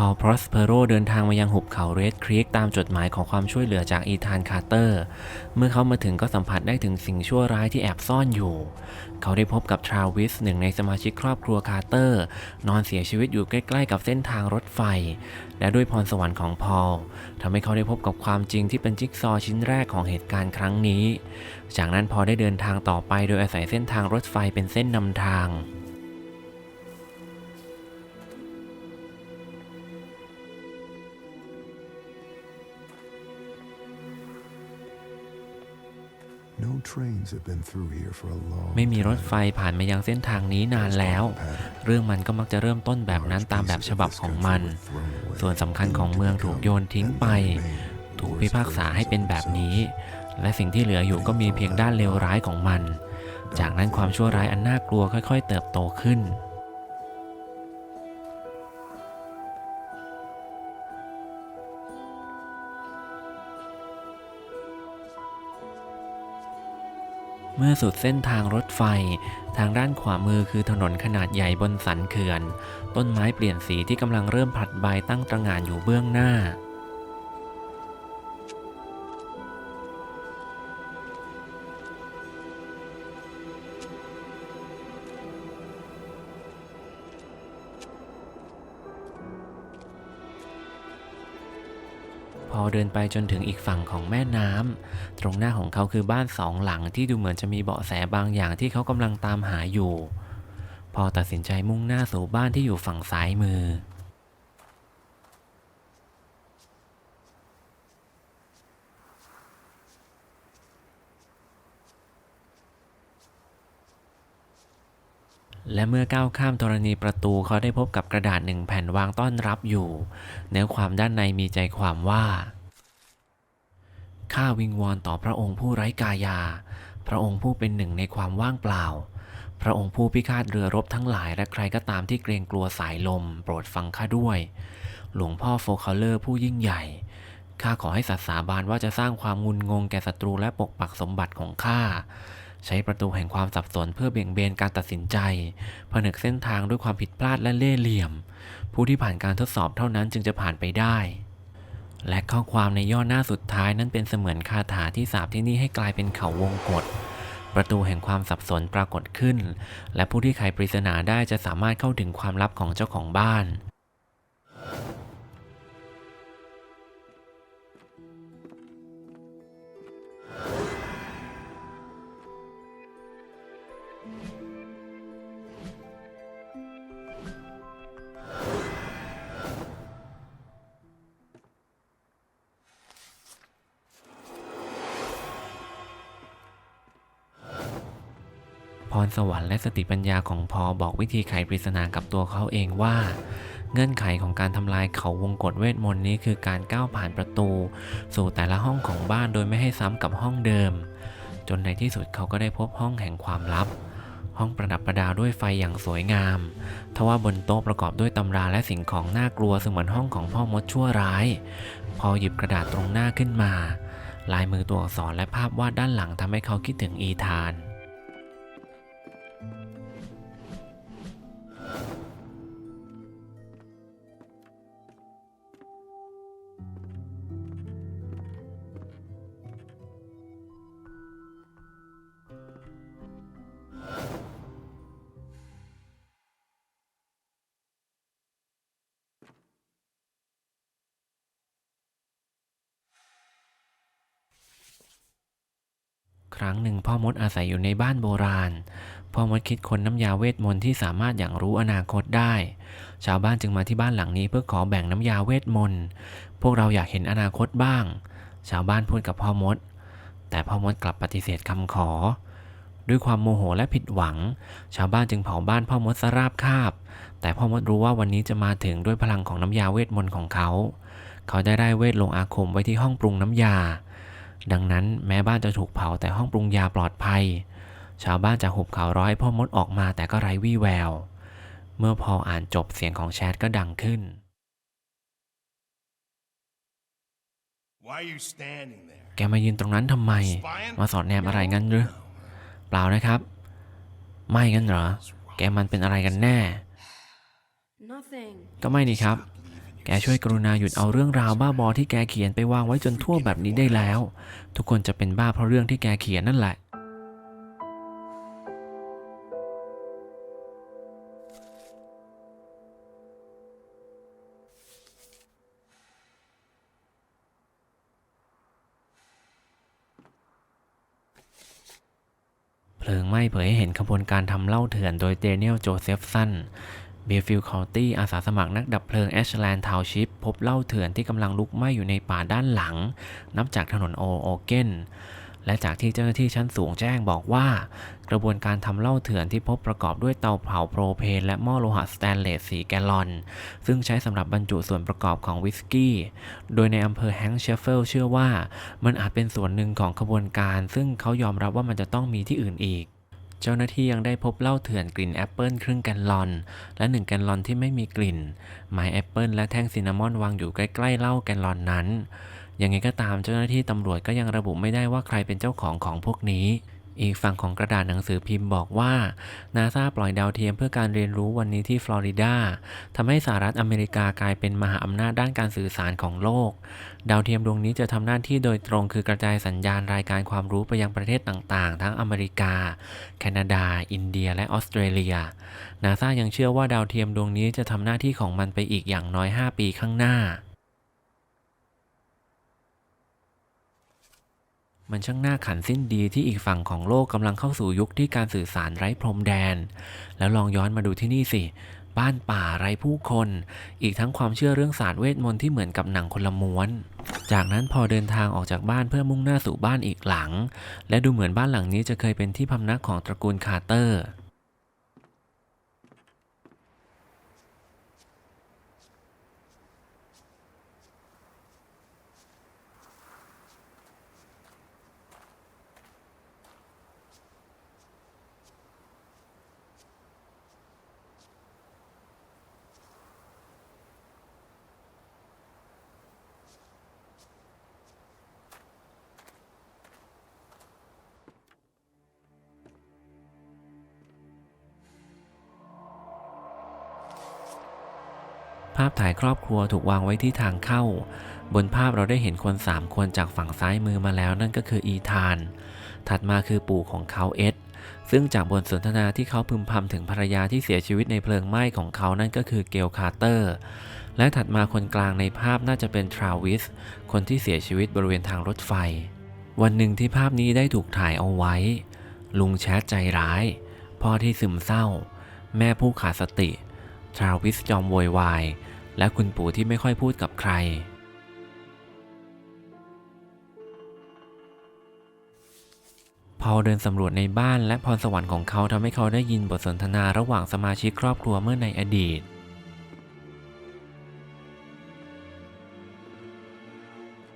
พอพรอสเพโรเดินทางมายังหุบเขาเรดครีกตามจดหมายของความช่วยเหลือจากอีธานคาร์เตอร์ เมื่อเขามาถึงก็สัมผัสได้ถึงสิ่งชั่วร้ายที่แอบซ่อนอยู่ เขาได้พบกับทราวิสหนึ่งในสมาชิกครอบครัวคาร์เตอร์ นอนเสียชีวิตอยู่ใกล้ ๆ กับเส้นทางรถไฟ และด้วยพรสวรรค์ของพอลทำให้เขาได้พบกับความจริงที่เป็นจิ๊กซอชิ้นแรกของเหตุการณ์ครั้งนี้ จากนั้นพอได้เดินทางต่อไปโดยอาศัยเส้นทางรถไฟเป็นเส้นนำทาง ไม่มีรถ time. ไฟผ่านมายังเส้นทางนี้นานแล้ว เรื่องมันก็มักจะเริ่มต้นแบบนั้นตามแบบฉบับของมัน ส่วนสำคัญของเมืองถูกโยนทิ้งไป ถูกพิพากษาให้เป็นแบบนี้ และสิ่งที่เหลืออยู่ก็มีเพียงด้านเลวร้ายของมัน จากนั้นความชั่วร้ายอันน่ากลัวค่อย ๆ เติบโตขึ้น เมื่อสุดเส้นทางรถไฟ ทางด้านขวามือคือถนนขนาดใหญ่บนสันเขื่อน ต้นไม้เปลี่ยนสีที่กำลังเริ่มผลัดใบตั้งตระหง่านอยู่เบื้องหน้า เดินไปจนถึงอีกฝั่งของแม่น้ำตรงหน้าของเขาคือบ้านสองหลังที่ดูเหมือนจะมีเบาะแสบางอย่างที่เขากำลังตามหาอยู่ พอตัดสินใจมุ่งหน้าสู่บ้านที่อยู่ฝั่งซ้ายมือและเมื่อก้าวข้ามธรณีประตูเขาได้พบกับกระดาษหนึ่งแผ่นวางต้อนรับอยู่ เนื้อความด้านในมีใจความว่า ข้าวิงวอนต่อพระองค์ผู้ไร้กายา พระองค์ผู้เป็นหนึ่งในความว่างเปล่า พระองค์ผู้พิฆาตเรือรบทั้งหลายและใครก็ตามที่เกรงกลัวสายลม โปรดฟังข้าด้วย หลวงพ่อโฟคาเลอร์ผู้ยิ่งใหญ่ ข้าขอให้สัตสาบานว่าจะสร้างความงุนงงแก่ศัตรูและปกปักสมบัติของข้า ใช้ประตูแห่งความสับสนเพื่อเบี่ยงเบนการตัดสินใจ ผนึกเส้นทางด้วยความผิดพลาดและเล่ห์เหลี่ยม ผู้ที่ผ่านการทดสอบเท่านั้นจึงจะผ่านไปได้ และข้อความในย่อหน้าสุดท้ายนั้นเป็นเสมือนคาถาที่สาบที่นี่ให้กลายเป็นเขาวงกฏประตูแห่งความสับสนปรากฏขึ้น และผู้ที่ไขปริศนาได้จะสามารถเข้าถึงความลับของเจ้าของบ้าน สวรรค์และสติปัญญาของพอบอกวิธีไขปริศนากับตัวเขาเองว่า เงื่อนไขของการทำลายเขาวงกฏเวทมนต์นี้คือการก้าวผ่านประตู สู่แต่ละห้องของบ้านโดยไม่ให้ซ้ำกับห้องเดิม จนในที่สุดเขาก็ได้พบห้องแห่งความลับ ห้องประดับประดาด้วยไฟอย่างสวยงามทว่าบนโต๊ะประกอบด้วยตำราและสิ่งของน่ากลัวเสมือนห้องของพ่อมดชั่วร้าย พอหยิบกระดาษตรงหน้าขึ้นมาลายมือตัวอักษรและภาพวาดด้านหลังทำให้เขาคิดถึงอีธาน ครั้งหนึ่งพ่อมดอาศัยอยู่ในบ้านโบราณ พ่อมดคิดค้นน้ำยาเวทมนต์ที่สามารถอย่างรู้อนาคตได้ ชาวบ้านจึงมาที่บ้านหลังนี้เพื่อขอแบ่งน้ำยาเวทมนต์ พวกเราอยากเห็นอนาคตบ้าง ชาวบ้านพูดกับพ่อมด แต่พ่อมดกลับปฏิเสธคำขอ ด้วยความโมโหและผิดหวัง ชาวบ้านจึงเผาบ้านพ่อมดสราบคาบ แต่พ่อมดรู้ว่าวันนี้จะมาถึงด้วยพลังของน้ำยาเวทมนต์ของเขา เขาได้ได้เวทลงอาคมไว้ที่ห้องปรุงน้ำยา ดังนั้นแม้บ้านจะถูกเผาแต่ห้องปรุงยาปลอดภัย ชาวบ้านจากหุบเขาร้อยพ่อมดออกมาแต่ก็ไร้วี่แวว เมื่อพออ่านจบเสียงของแชทก็ดังขึ้น Why are you standing there? แกมายืนตรงนั้นทำไม มาสอดแนมอะไรงั้นหรือ เปล่านะครับ ไม่งั้นเหรอ แกมันเป็นอะไรกันแน่ Nothing. ก็ไม่นี่ครับ แกช่วยกรุณาหยุดเอาเรื่องราวบ้าบอที่แกเขียนไปวางไว้จนทั่วแบบนี้ได้แล้ว ทุกคนจะเป็นบ้าเพราะเรื่องที่แกเขียนนั่นแหละ เพลิงไหม้เผยให้เห็นขบวนการทำเหล้าเถื่อนโดยเดเนียลโจเซฟสัน เบฟิลค o ลตี้อาสาสมัครนักดับเพลิงแอชแลนด์ทาวชิปพบเหล้าเถื่อนที่กำลังลุกไหม้อยู่ในป่าด้านหลัง นับจากถนนโอโอเกนและจากที่เจ้าหน้าที่ชั้นสูงแจ้งบอกว่า กระบวนการทำเหล้าเถื่อนที่พบประกอบด้วยเตาเผาโปรเพนและหม้อโลหะสแตนเลสสีแกลลอน ซึ่งใช้สำหรับบรรจุส่วนประกอบของวิสกี้ โดยในอำเภอแฮงก์เชฟเฟิลเชื่อว่า มันอาจเป็นส่วนหนึ่งของขบวนการ ซึ่งเขายอมรับว่ามันจะต้องมีที่อื่นอีก เจ้าหน้าที่ยังได้พบเหล้าเถื่อนกลิ่นแอปเปิลครึ่งแกนลอน และหนึ่งแกนลอนที่ไม่มีกลิ่น ไม้แอปเปิลและแท่งซินนามอนวางอยู่ใกล้ๆเหล้าแกนลอนนั้น ยังไงก็ตามเจ้าหน้าที่ตำรวจก็ยังระบุไม่ได้ว่าใครเป็นเจ้าของของพวกนี้ อีกฝั่งของกระดาษหนังสือพิมพ์บอกว่านาซาปล่อยดาวเทียมเพื่อการเรียนรู้วันนี้ที่ฟลอริดาทำให้สหรัฐอเมริกากลายเป็นมหาอำนาจด้านการสื่อสารของโลก ดาวเทียมดวงนี้จะทำหน้าที่โดยตรงคือกระจายสัญญาณรายการความรู้ไปยังประเทศต่างๆ ทั้งอเมริกา แคนาดา อินเดีย และออสเตรเลียนาซายังเชื่อว่าดาวเทียมดวงนี้จะทำหน้าที่ของมันไปอีกอย่างน้อย 5 ปีข้างหน้า มันช่างน่าขันสิ้นดีที่อีกฝั่งของโลกกำลังเข้าสู่ยุคที่การสื่อสารไร้พรมแดน แล้วลองย้อนมาดูที่นี่สิ บ้านป่าไร้ผู้คน อีกทั้งความเชื่อเรื่องศาสตร์เวทมนต์ที่เหมือนกับหนังคนละม้วน จากนั้นพอเดินทางออกจากบ้านเพื่อมุ่งหน้าสู่บ้านอีกหลัง และดูเหมือนบ้านหลังนี้จะเคยเป็นที่พำนักของตระกูลคาร์เตอร์ ภาพถ่ายครอบครัวถูกวางไว้ที่ทางเข้า บนภาพเราได้เห็นคนสามคนจากฝั่งซ้ายมือมาแล้วนั่นก็คืออีธาน ถัดมาคือปู่ของเขาเอ็ดซึ่งจากบทสนทนาที่เขาพึมพำถึงภรรยาที่เสียชีวิตในเพลิงไหม้ของเขานั่นก็คือเกลคาร์เตอร์ และถัดมาคนกลางในภาพน่าจะเป็นทราวิส คนที่เสียชีวิตบริเวณทางรถไฟ วันหนึ่งที่ภาพนี้ได้ถูกถ่ายเอาไว้ ลุงแชทใจร้าย พ่อที่ซึมเศร้า แม่ผู้ขาดสติ ทราวิสจอมโวยวาย และคุณปู่ที่ไม่ค่อยพูดกับใคร พอเดินสำรวจในบ้านและพรสวรรค์ของเขาทำให้เขาได้ยินบทสนทนาระหว่างสมาชิกครอบครัวเมื่อในอดีต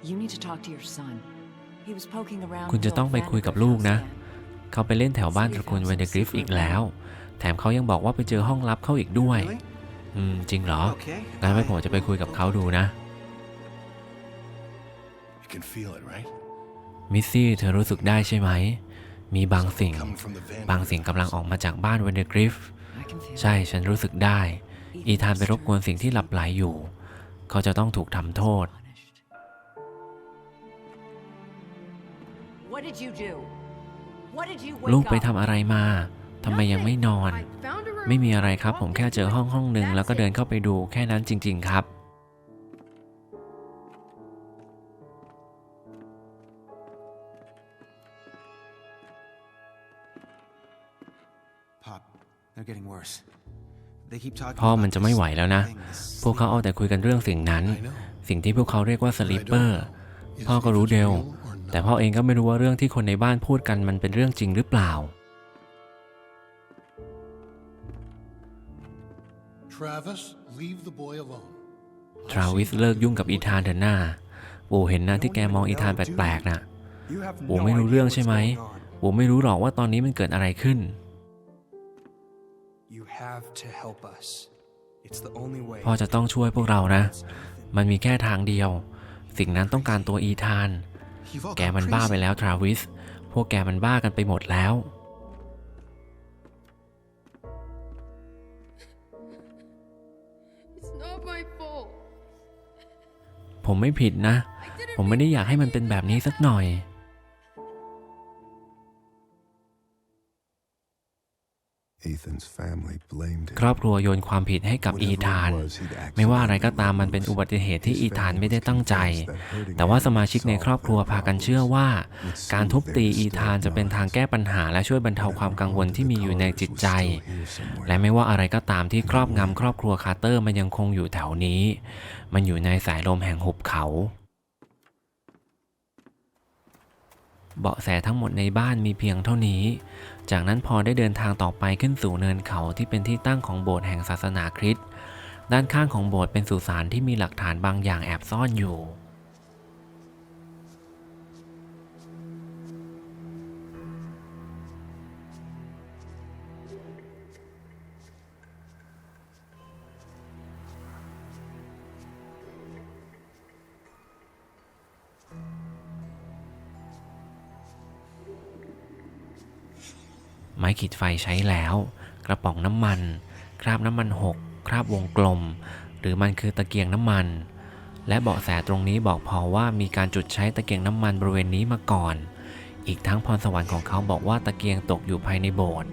You need to talk to your son. He was poking around คุณจะต้องไปคุยกับลูกนะ Van เขาไปเล่นแถวบ้านตระกูลเวนเดกริฟอีกแล้ว แถมเขายังบอกว่าไปเจอห้องลับเข้าอีกด้วย อืม จริงเหรอ Okay. งั้นไว้ผมจะไปคุยกับเขาดูนะ You can feel it, right? มิสซี่เธอรู้สึกได้ใช่ไหม มีบางสิ่ง Coming from the van. บางสิ่งกำลังออกมาจากบ้านเวนเดกริฟ I can feel ใช่ ฉันรู้สึกได้ อีธานไปรบกวนสิ่งที่หลับไหลอยู่ เขาจะต้องถูกทำโทษ punished. What did you do? What did you ลูก wake ไป up? ทำอะไรมา ทำไมยังไม่นอน ไม่มีอะไรครับ ผมแค่เจอห้องห้องหนึ่งแล้วก็เดินเข้าไปดูแค่นั้นจริง ๆ ครับ Pop, they're getting worse. They keep talking พ่อ about มันจะไม่ this ไหวแล้วนะ thing, this พวกเขาเอาแต่คุยกันเรื่องสิ่งนั้น I know. สิ่งที่พวกเขาเรียกว่าสลีปเปอร์ Is พ่อ it ก็รู้เดล real or not? แต่พ่อเองก็ไม่รู้ว่าเรื่องที่คนในบ้านพูดกันมันเป็นเรื่องจริงหรือเปล่า ทราวิสเลิกยุ่งกับอีธานเถอะหน้าปู่เห็นนะที่แกมองอีธานแปลกๆนะ You have ปู่ no ไม่รู้ idea เรื่อง what's ใช่ไหม going on. ปู่ไม่รู้หรอกว่าตอนนี้มันเกิดอะไรขึ้น You have to help us. It's the only way. พ่อจะต้องช่วยพวกเรานะ มันมีแค่ทางเดียว สิ่งนั้นต้องการตัวอีธาน You've all แก gone มันบ้า crazy. ไปแล้วทราวิส พวกแกมันบ้ากันไปหมดแล้ว ผมไม่ผิดนะ ผมไม่ได้อยากให้มันเป็นแบบนี้สักหน่อย ครอบครัวโยนความผิดให้กับอีธาน ไม่ว่าอะไรก็ตามมันเป็นอุบัติเหตุที่อีธานไม่ได้ตั้งใจ แต่ว่าสมาชิกในครอบครัวพากันเชื่อว่า การทุบตีอีธานจะเป็นทางแก้ปัญหาและช่วยบรรเทาความกังวลที่มีอยู่ในจิตใจ และไม่ว่าอะไรก็ตามที่ครอบงำครอบครัวคาร์เตอร์มันยังคงอยู่แถวนี้ มันอยู่ในสายลมแห่งหุบเขา เบาะแสทั้งหมดในบ้านมีเพียงเท่านี้ จากนั้นพอได้เดินทางต่อไปขึ้นสู่เนินเขาที่เป็นที่ตั้งของโบสถ์แห่งศาสนาคริสต์ ด้านข้างของโบสถ์เป็นสุสานที่มีหลักฐานบางอย่างแอบซ่อนอยู่ ไม้ขีดไฟใช้แล้ว กระป๋องน้ำมัน คราบน้ำมันหกคราบวงกลม หรือมันคือตะเกียงน้ำมัน และเบาะแสตรงนี้บอกพอว่ามีการจุดใช้ตะเกียงน้ำมันบริเวณนี้มาก่อน อีกทั้งพรสวรรค์ของเขาบอกว่าตะเกียงตกอยู่ภายในโบสถ์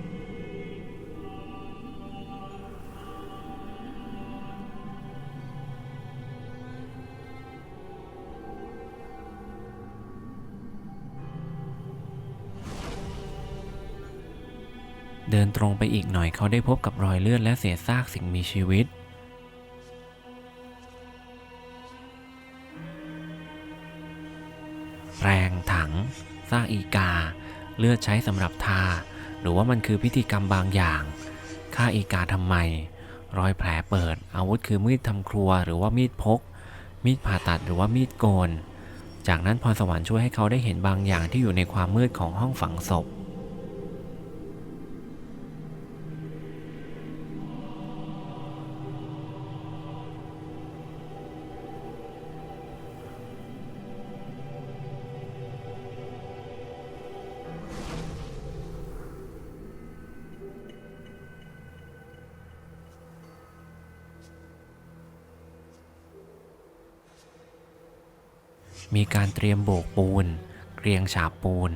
เดินตรงไปอีกหน่อยเขาได้พบกับรอยเลือดและเศษซากสิ่งมีชีวิต แปรงถัง ซากอีกา เลือดใช้สำหรับทา หรือว่ามันคือพิธีกรรมบางอย่างฆ่าอีกาทำไม รอยแผลเปิด อาวุธคือมีดทำครัว หรือว่ามีดพก มีดผ่าตัดหรือว่ามีดโกน จากนั้นพรสวรรค์ช่วยให้เขาได้เห็นบางอย่างที่อยู่ในความมืดของห้องฝังศพ มีการเตรียมโบกปูน เรียงฉาบปูน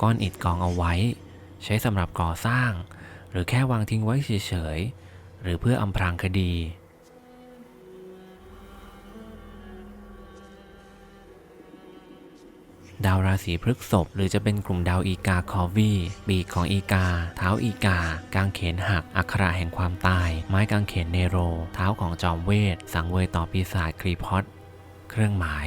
ก้อนอิฐกองเอาไว้ ใช้สำหรับก่อสร้าง หรือแค่วางทิ้งไว้เฉยๆ หรือเพื่ออำพรางคดี ดาวราศีพฤกษภหรือจะเป็นกลุ่มดาวอีกาคอวีปีกของอีกา เท้าอีกา กางเขนหัก อักขระแห่งความตาย ไม้กางเขนเนโร เท้าของจอมเวท สังเวยต่อปีศาจครีพอตเครื่องหมาย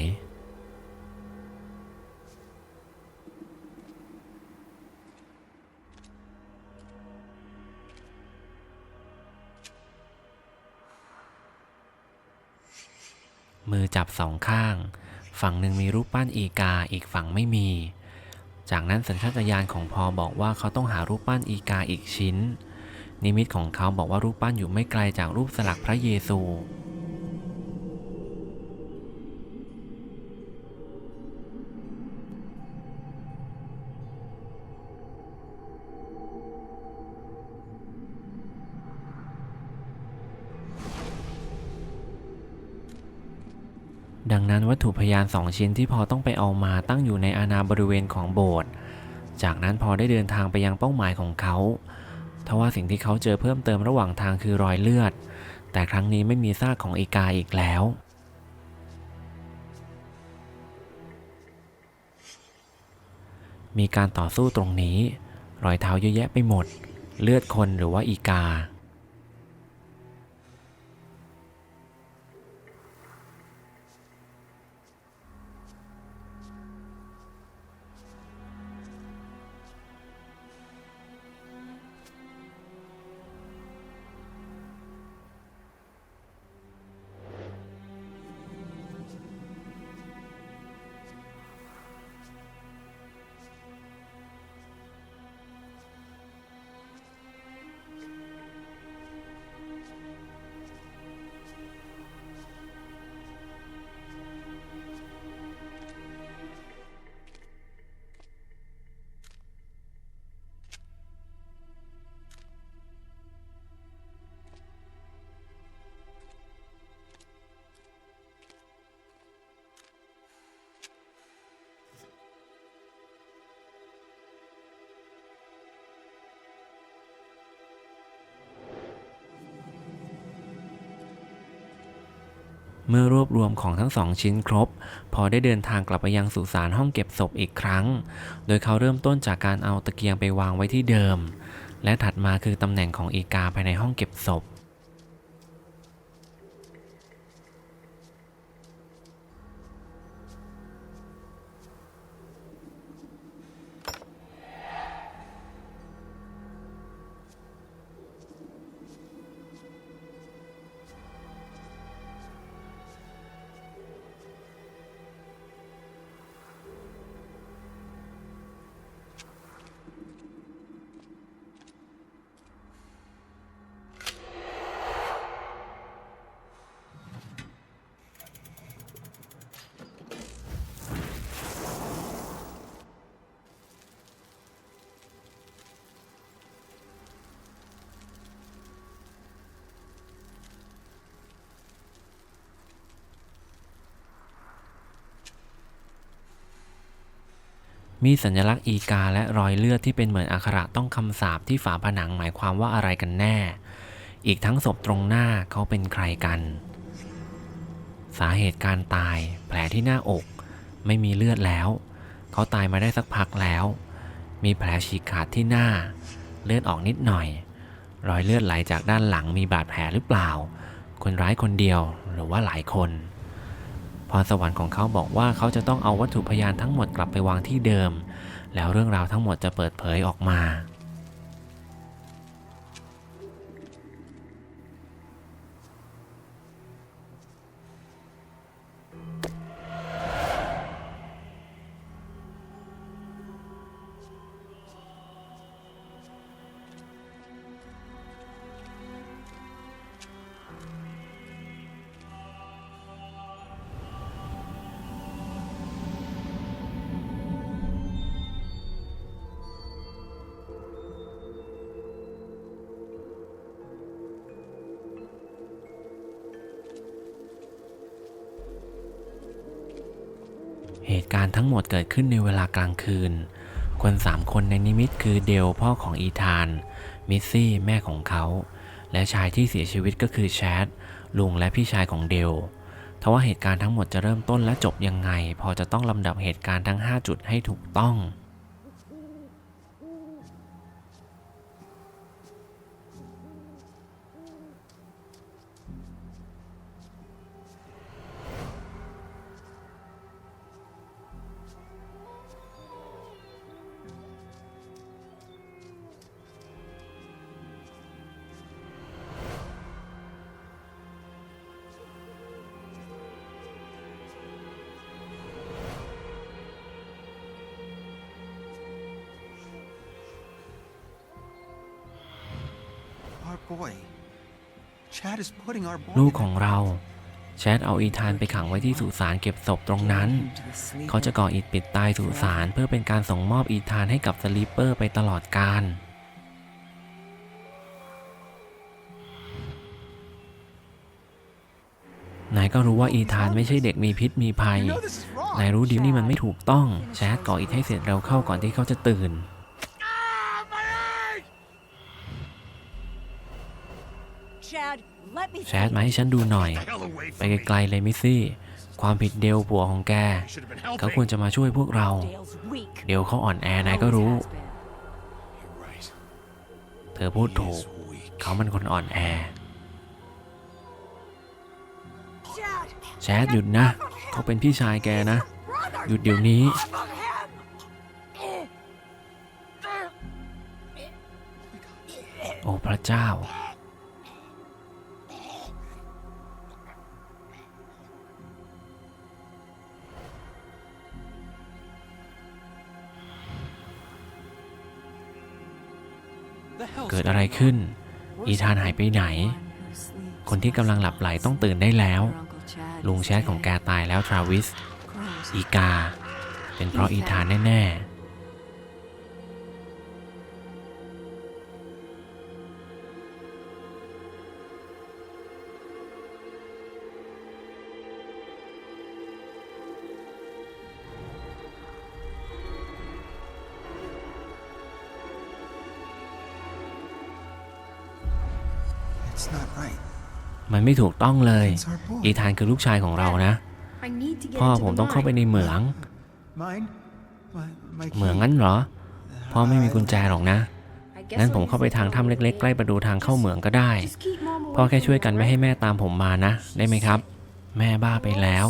มือจับสองข้าง ฝั่งหนึ่งมีรูปปั้นอีกา อีกฝั่งไม่มี จากนั้นสัญชาตญาณของพอบอกว่าเขาต้องหารูปปั้นอีกาอีกชิ้น นิมิตของเขาบอกว่ารูปปั้นอยู่ไม่ไกลจากรูปสลักพระเยซู ดังนั้นวัตถุพยานสองชิ้นที่พอต้องไปเอามาตั้งอยู่ในอาณาบริเวณของโบสถ์ จากนั้นพอได้เดินทางไปยังเป้าหมายของเขาทว่าสิ่งที่เขาเจอเพิ่มเติมระหว่างทางคือรอยเลือด แต่ครั้งนี้ไม่มีซากของอีกาอีกแล้ว มีการต่อสู้ตรงนี้ รอยเท้าเยอะแยะไปหมด เลือดคนหรือว่าอีกา เมื่อรวบรวมของทั้งสองชิ้นครบ พอได้เดินทางกลับไปยังสุสานห้องเก็บศพอีกครั้ง โดยเขาเริ่มต้นจากการเอาตะเกียงไปวางไว้ที่เดิม และถัดมาคือตำแหน่งของอีกาภายในห้องเก็บศพ มีสัญลักษณ์อีกาและรอยเลือดที่เป็นเหมือนอักขระต้องคำสาปที่ฝาผนังหมายความว่าอะไรกันแน่ อีกทั้งศพตรงหน้าเขาเป็นใครกัน สาเหตุการตาย แผลที่หน้าอก ไม่มีเลือดแล้ว เขาตายมาได้สักพักแล้ว มีแผลฉีกขาดที่หน้า เลือดออกนิดหน่อย รอยเลือดไหลจากด้านหลังมีบาดแผลหรือเปล่า คนร้ายคนเดียวหรือว่าหลายคน พรสวรรค์ของเขาบอกว่าเขาจะต้องเอาวัตถุพยานทั้งหมดกลับไปวางที่เดิม แล้วเรื่องราวทั้งหมดจะเปิดเผยออกมา ตุการณ์ทั้งหมดเกิดขึ้นในเวลากลางคืน คนสามคนในนิมิตคือเดลพ่อของอีธาน มิสซี่แม่ของเขา และชายที่เสียชีวิตก็คือแชดลุงและพี่ชายของเดลทว่าเหตุการณ์ทั้งหมดจะเริ่มต้นและจบยังไง พอจะต้องลำดับเหตุการณ์ทั้ง 5 จุดให้ถูกต้อง ลูก in ของเรา แชดเอาอีธานไปขังไว้ที่สุสานเก็บศพตรงนั้น into the sleep เขาจะก่ออิฐปิดตายสุสานเพื่อเป็นการส่งมอบอีธานให้กับสลีปเปอร์ไปตลอดกาลนายก็รู้ว่าอีธานไม่ใช่เด็กมีพิษมีภัย You know this is wrong. นายรู้ดีนี่มันไม่ถูกต้อง แชดก่ออิฐให้เสร็จเร็วเข้าก่อนที่เขาจะตื่น แชดมาให้ฉันดูหน่อย Hell away ไป from me. ไกลๆเลยมิสซี่ ความผิดเดลผัวของแก You should have been เขาควร helping. จะมาช่วยพวกเรา Dale's weak. เดลเขาอ่อนแอนายก็รู้ Always has been. You're right. เธอพูดถูก He's weak. เขามันคนอ่อนแอ Chad, แชดหยุดนะ เขาเป็นพี่ชายแกนะ brother, หยุดเดี๋ยวนี้ of him. โอ้พระเจ้า เกิดอะไรขึ้น อีธานหายไปไหน คนที่กำลังหลับไหลต้องตื่นได้แล้ว ลุงแชทของแกตายแล้วทราวิส อีกา เป็นเพราะอีธานแน่ ๆ มันไม่ถูกต้องเลย It's our boy. อีธานคือลูกชายของเรานะ I need to get พ่อ into ผม the ต้องเข้าไป mine. ในเหมือง Mine? My, my เหมือง key? งั้นเหรอ พ่อไม่มีกุญแจหรอกนะ I guess งั้น I'll ผมเข้าไป use the ทางถ้ำ door เล็ก ๆ ใกล้ประตูทางเข้าเหมืองก็ได้ Just keep Mom away พ่อแค่ from ช่วยกัน her, ไม่ให้ right? แม่ตามผมมานะ ได้ไหมครับ แม่บ้าไปแล้ว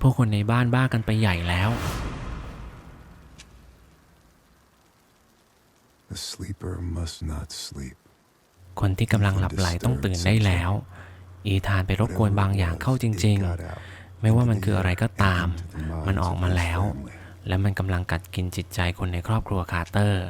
พวกคนในบ้านบ้ากันไปใหญ่แล้ว The sleeper must not sleep. คนที่กำลังหลับไหลต้องตื่นได้แล้ว อีธานไปรบกวนบางอย่างเข้าจริง ๆ ไม่ว่ามันคืออะไรก็ตาม มันออกมาแล้ว และมันกำลังกัดกินจิตใจคนในครอบครัวคาร์เตอร์